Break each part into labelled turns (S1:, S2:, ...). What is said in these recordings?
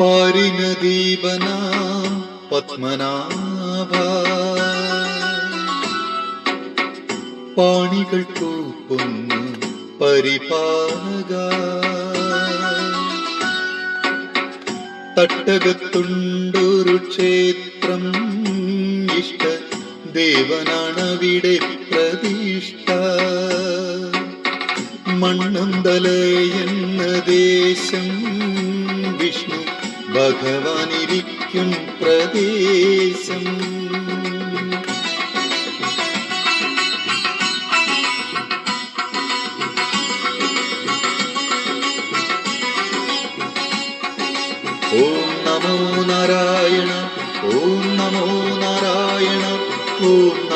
S1: പാരിനദീപനാം പത്മനാഭ. പാണികൾ കൂപ്പുന്നു പരിപാലക. തട്ടകത്തുണ്ടൊരു ക്ഷേത്രം ഇഷ്ട ദേവനാണവിടെ പ്രതിഷ്ഠ. മണ്ണന്തല എന്ന ദേശം ഭഗവാനിരിക്കും പ്രദേശം. ഓം നമോ നാരായണ ഓം നമോ നാരായണ ഓം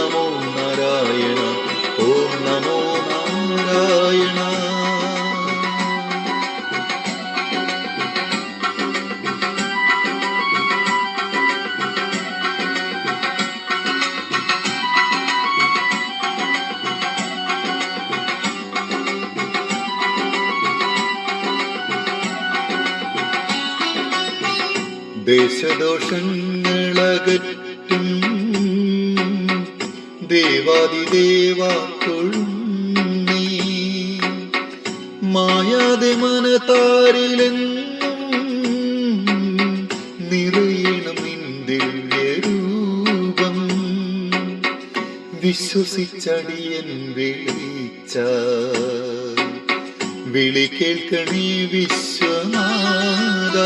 S1: ദേശദോഷങ്ങളകറ്റും. ദേവാദിദേവ മായാതെ മനതാരിലെന്നും നിറയണം ദിവ്യരൂപം വിശ്വസിച്ചടിയൻ വിളിച്ച വിളി കേൾക്കണേ വിശ്വനാഥ.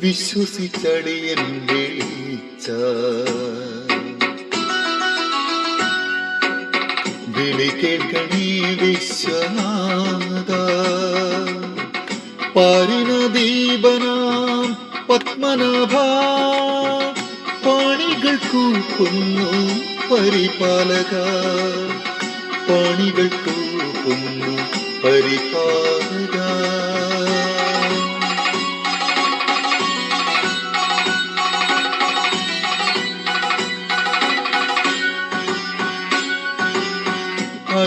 S1: വിശ്വസിച്ചടിയൻ വിളിച്ച വിളി കേൾക്കണി വിശ്വനാഥ. പാരിന ദീപനാം പത്മനാഭ. പാണികൾ പരിപാലക. പാണികൾ പരിപാലക.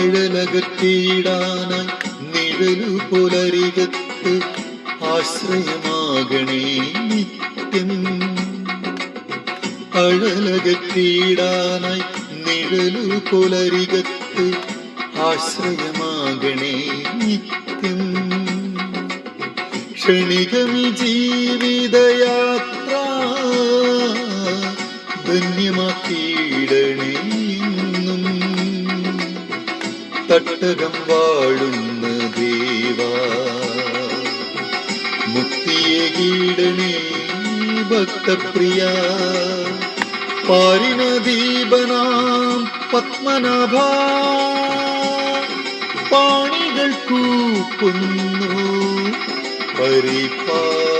S1: അഴലകത്തിയിടാനായി നിഴലു പുലരികത്ത് ആശ്രയമാകണേ നിത്യം. അഴലകത്തിയിടാനായി നിഴലു പുലരികത്ത് ആശ്രയമാകണേ നിത്യം. ക്ഷണികമി ജീവിതയാത്ര ധന്യമാക്കിയിടണേ തട്ടകം വാഴുന്ന ദേവാ. മുക്തിയെ കീടണേ ഭക്തപ്രിയ. പാരിന ദീപനാം പത്മനാഭ. പാണികൾ കൂപ്പുന്നു. പരിപാലക